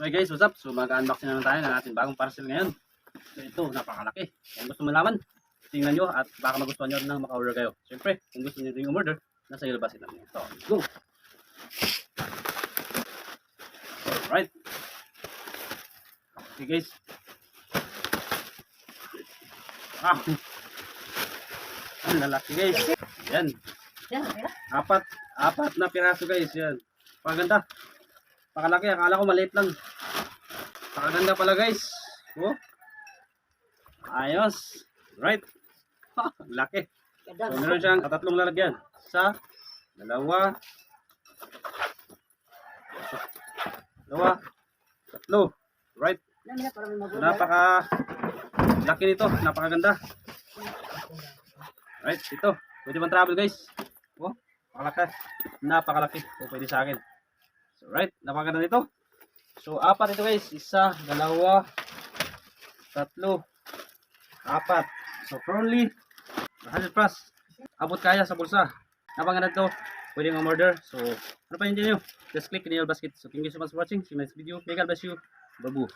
Hey guys, what's up? So mag-unboxing na naman tayo ng ating bagong parcel ngayon. So ito, napakalaki. Kung gusto malaman, tingnan nyo at baka magustuhan nyo nang maka-order kayo. Siyempre, kung gusto nyo rin umorder, nasa ilabas nyo. So, let's go! Alright. Okay guys. Ah! Ang lalaki guys. Yan. Okay. Apat. Apat na piraso guys. Yan. Paganda. Pakalaki. Akala ko maliit lang. Pakaganda pala guys. Oh. Ayos. Right. Ha, laki. So, meron siyang tatlong lalagyan. Isa, dalawa, dalawa, tatlo. Right. So, napaka laki nito. Napakaganda. Right. Ito. Pwede bang travel guys? Oh. Napakalaki. Napakalaki. So, pwede sa akin. So, right. Napakaganda nito. So, apat ito guys. Isa, dalawa, tatlo, apat. So, probably 100 plus. Abot kaya sa bulsa. Napakaganda ito. Pwede nga order. So, ano pa hindi nyo? Just click in yellow basket. So, thank you so much for watching. See you next video. May God bless you. Babu.